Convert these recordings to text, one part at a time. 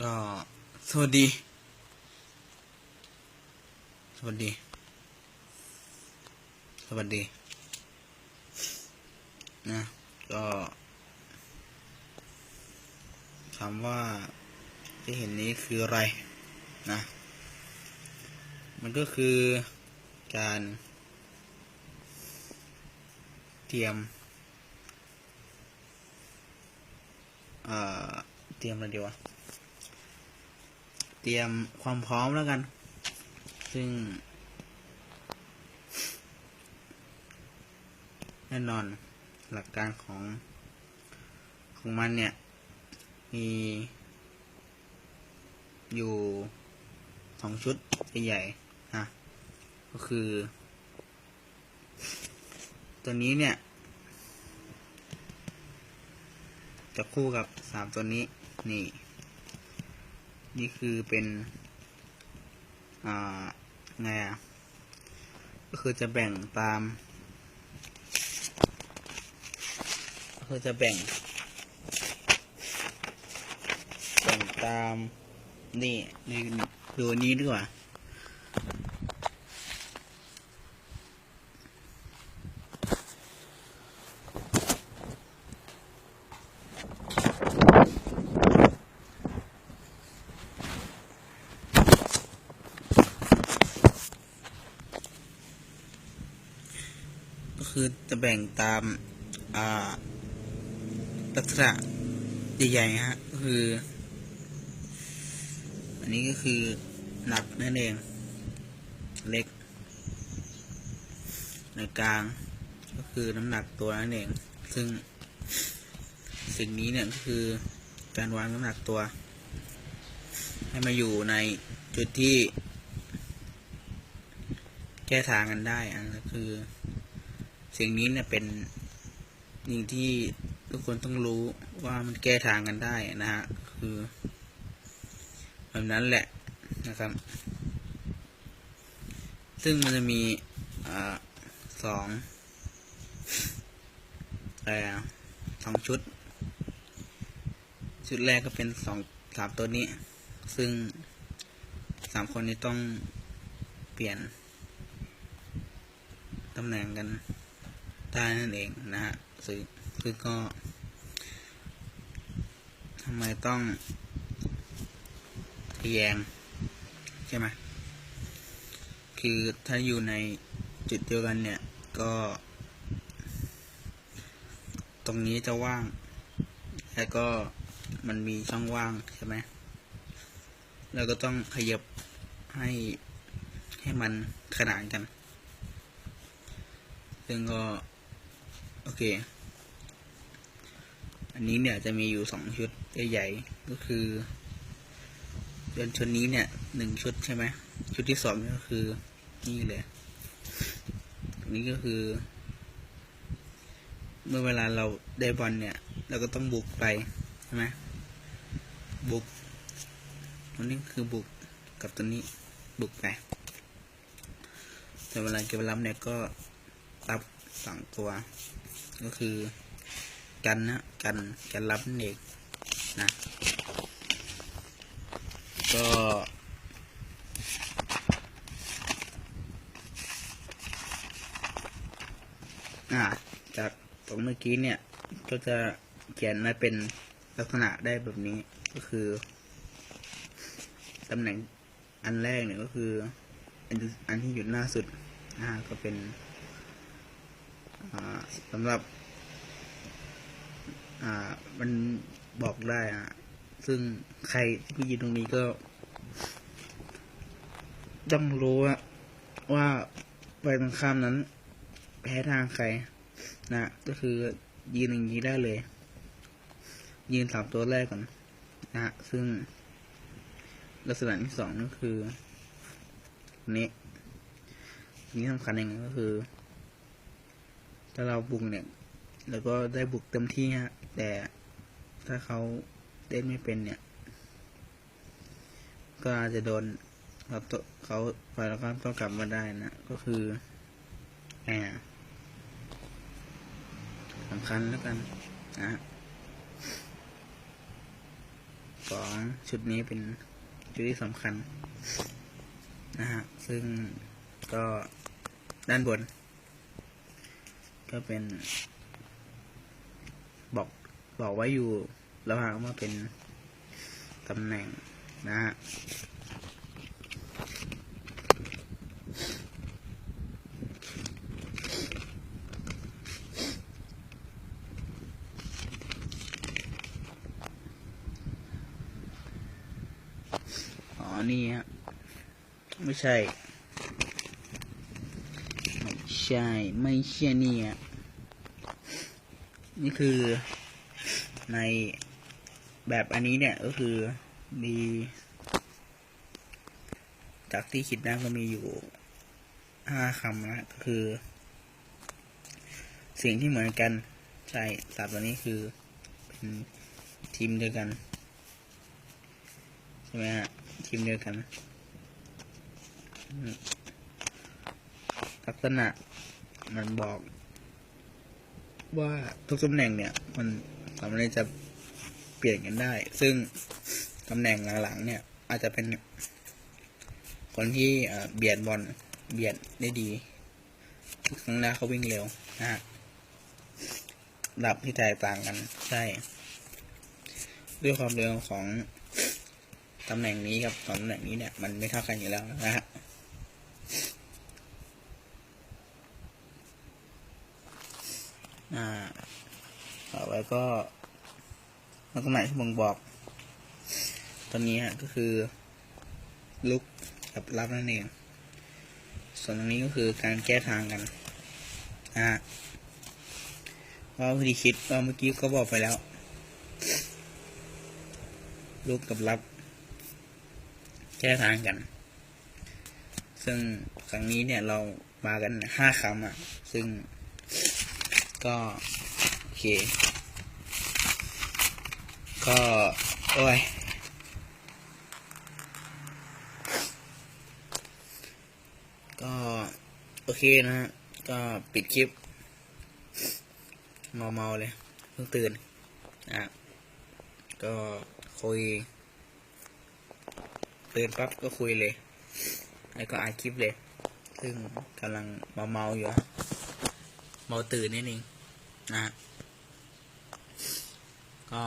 ก็สวัสดี สวัสดี สวัสดี นะ ก็คำว่าที่เห็นนี้คืออะไร นะ มันก็คือการเตรียม เอ่อ เตรียมอะไรดีวะ เตรียมความพร้อมแล้วกัน ซึ่งแน่นอนหลักการของของมันเนี่ย มีอยู่สองชุดใหญ่ๆนะก็คือ ตัวนี้เนี่ย จะคู่กับสามตัวนี้นี่ นี่คือเป็นอ่าไงอะก็คือจะแบ่งตาม ก็คือจะแบ่ง แบ่งตาม นี่นี่ดูนนี้ดีกว่า คือจะแบ่งตามอ่าลักษณะใหญ่ๆฮะก็คือ อันนี้ก็คือหนักนั่นเอง เล็ก ในกลางก็คือน้ำหนักตัวนั่นเอง ซึ่งสิ่งนี้เนี่ยก็คือการวางน้ำหนักตัว ให้มาอยู่ในจุดที่แก้ทางกันได้อันนั้นคือ สิ่งนี้เนี่ยเป็นสิ่งที่ทุกคนต้องรู้ว่ามันแก้ทางกันได้นะฮะคือแบบนั้นแหละนะครับ ซึ่งมันจะมีอสองอะไรอ่สองชุด ชุดแรกก็เป็นสองสามตัวนี้ ซึ่งสามคนนี้ต้องเปลี่ยนตำแหน่งกัน ได้นั่นเองนะฮะซึ่งซึ่งก็ทำไมต้องทแยง ใช่ไหมคือถ้าอยู่ในจุดเดียวกันเนี่ย ก็ ตรงนี้จะว่าง แล้วก็มันมีช่องว่างใช่ไหมแล้วก็ต้องขยับให้ให้มันขนานกัน ซึ่งก็ โอเค อันนี้เนี่ยจะมีอยู่สองชุดใหญ่ๆก็คือเดือนชุดนี้เนี่ยหนึ่งชุดใช่ไหมชุดที่สองก็คือนี่เลยนนี้ก็คือ เมื่อเวลาเราได้บอลเนี่ย เราก็ต้องบุกไปใช่ไหมบุกตัวนี้คือบุกกับตัวนี้บุกไปแต่เวลาเก็บรับเนี่ยก็รับสองตัว ก็คือกันนะกันกันรับนั่นเองนะ ก็อ่าจากตรงเมื่อกี้เนี่ย ก็จะเขียนมาเป็นลักษณะได้แบบนี้ก็คือตำแหน่งอันแรกเนี่ยก็คือ อันที่อยู่หน้าสุดอ่าก็เป็น สำหรับ อ่า มันบอกได้อะ ซึ่งใครที่ยืนตรงนี้ก็ต้องรู้ว่าไปตรงข้ามนั้น แพ้ทางใคร นะ ก็คือยืนอย่างนี้ได้เลย ยืนสามตัวแรกก่อน นะฮะซึ่งลักษณะที่สองก็คือนี้นี้สำคัญอย่างก็คือ ถ้าเราบุกเนี่ยแล้วก็ได้บุกเต็มที่ฮะ แต่ถ้าเขาเล่นไม่เป็นเนี่ย ก็อาจจะโดนเราตเขาไปแล้วก็ต้องกลับมาได้นะ ก็คือแอบสำคัญแล้วกันนะของชุดนี้เป็นชุดที่สำคัญนะฮะ ซึ่งก็ด้านบน ก็เป็น บอกบอกไว้อยู่ระหว่างว่าเป็นตำแหน่งนะฮะอ๋อนี่ฮะไม่ใช่ ช่ ไม่ใช่นี่ฮะนี่คือในแบบอันนี้เนี่ยก็คือมีจากที่คิดได้ก็มีอยู่ห้าคำนะก็คือ สิ่งที่เหมือนกัน ใช่สามตัวนี้คือ เป็นทีมเดียวกัน ใช่ไหมฮะทีมเดียวกัน ลักษณะ มันบอก ว่าทุกตำแหน่งเนี่ย มันสามารถจะเปลี่ยนกันได้ ซึ่งตำแหน่งหลังๆ เนี่ย อาจจะเป็นคนที่เบียดบอลเบียดได้ดีทุกครั้งแรกเขาวิ่งเร็วนะฮะดับที่แตกต่างกันใช่ด้วยความเร็วของตำแหน่งนี้กับตำแหน่งนี้เนี่ย มันไม่เท่ากันอยู่แล้วนะฮะ อ่าต่อไปก็ลักษณะที่ผมบอก ตอนนี้ฮะก็คือลุกกับรับนั่นเอง ส่วนตรงนี้ก็คือการแก้ทางกันอ่าว่าวิธีคิดว่าเมื่อกี้ก็บอกไปแล้วลุกกับรับ แก้ทางกัน ซึ่งครั้งนี้เนี่ยเรามากันห้าคำอะ ซึ่ง ก็โอเค ก็ โอ้ยก็ โอเคนะฮะ ก็ปิดคลิป เมาๆเลย เพิ่งตื่นอะก็คุยตื่นปั๊บก็คุยเลย แล้วก็อัดคลิปเลย ซึ่งกำลังเมาๆอยู่เมาตื่นนิดนึง นะก็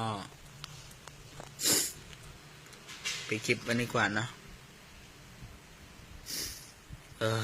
ไปคลิปวันนี้ก่อนเนาะเออ